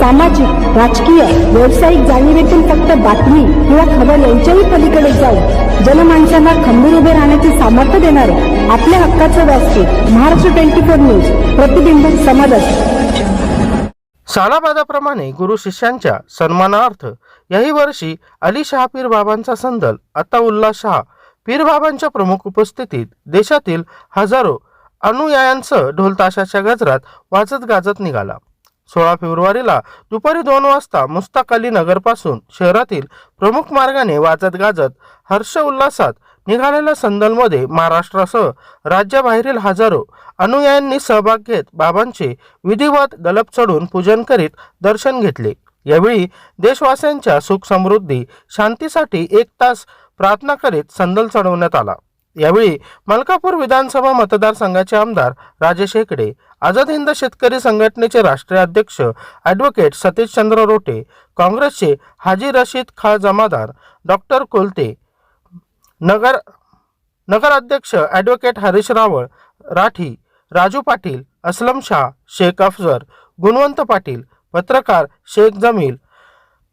सामाजिक राजकीय व्यावसायिक जाणीवेतून फक्त बातमी किंवा खबर यांच्याही पलीकडे जाऊन जनमानसांना खंबीर उभे राहण्याचे सामर्थ्य देणारे आपल्या हक्काचं व्यासपीठ महाराष्ट्र ट्वेंटी फोर न्यूज प्रतिबिंब समाजात सालाबादाप्रमाणे गुरु शिष्यांच्या सन्मानार्थ याही वर्षी अली शाह पीर बाबांचा संदल आता उल्ला शाह पीर बाबांच्या प्रमुख उपस्थितीत देशातील हजारो अनुयायांसह ढोलताशाच्या गजरात वाजत गाजत निघाला. सोळा फेब्रुवारीला दुपारी दोन वाजता मुस्ताक अली नगरपासून शहरातील प्रमुख मार्गाने वाजत गाजत हर्ष उल्हासात निघालेल्या संदलमध्ये महाराष्ट्रासह राज्याबाहेरील हजारो अनुयायांनी सहभाग घेत बाबांचे विधिवत गलप चढून पूजन करीत दर्शन घेतले. यावेळी देशवासियांच्या सुख समृद्धी शांतीसाठी एक तास प्रार्थना करीत संदल चढवण्यात आला. यावेळी मलकापूर विधानसभा मतदारसंघाचे आमदार राजेश हेकडे आझाद हिंद शेतकरी संघटनेचे राष्ट्रीय अध्यक्ष ॲडव्होकेट सतीशचंद्र रोटे काँग्रेसचे हाजी रशीद खा जमादार डॉक्टर कोलते नगर नगराध्यक्ष ॲडव्होकेट हरीश रावळ राठी राजू पाटील असलम शाह शेख अफजर गुणवंत पाटील पत्रकार शेख जमील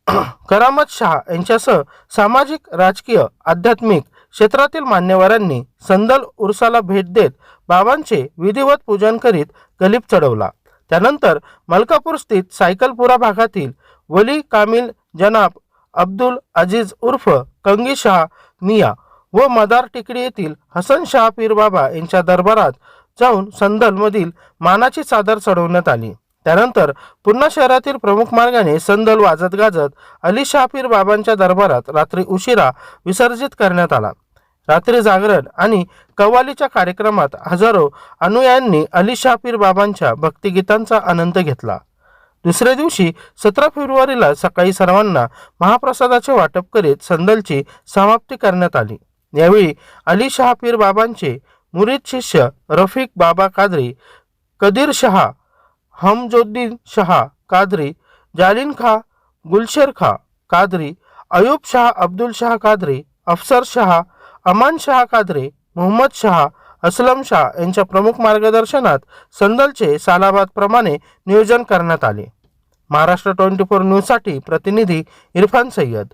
करामत शाह यांच्यासह सामाजिक राजकीय आध्यात्मिक क्षेत्रातील मान्यवरांनी संदल उर्साला भेट देत बाबांचे विधिवत पूजन करीत गलीप चढवला. त्यानंतर मलकापूर स्थित सायकलपुरा भागातील वली कामिल जनाब अब्दुल अजीज उर्फ कंगी शाह मिया व मदार टिकडी येथील हसन शाह पीर बाबा यांच्या दरबारात जाऊन संदलमधील मानाची चादर चढवण्यात आली. त्यानंतर पुन्हा शहरातील प्रमुख मार्गाने संदल वाजत गाजत अली शाहपीर बाबांच्या दरबारात रात्री उशिरा विसर्जित करण्यात आला. रात्री जागरण आणि कव्वालीच्या कार्यक्रमात हजारो अनुयायांनी अली शाहपीर बाबांच्या भक्तिगीतांचा आनंद घेतला. दुसऱ्या दिवशी सतरा फेब्रुवारीला सकाळी सर्वांना महाप्रसादाचे वाटप करीत संदलची समाप्ती करण्यात आली. यावेळी अली शाहपीर बाबांचे मुरीद शिष्य रफिक बाबा कादरी कदीर शहा हमजोद्दीन शहा कादरी जालिन खा गुलशेर खा कादरी अयूब शाह अब्दुल शाह कादरी अफसर शहा अमान शहा कादरे मोहम्मद शहा असलम शाह यांच्या प्रमुख मार्गदर्शनात संदलचे सालाबादप्रमाणे नियोजन करण्यात आले. महाराष्ट्र ट्वेंटी फोर न्यूजसाठी प्रतिनिधी इरफान सय्यद.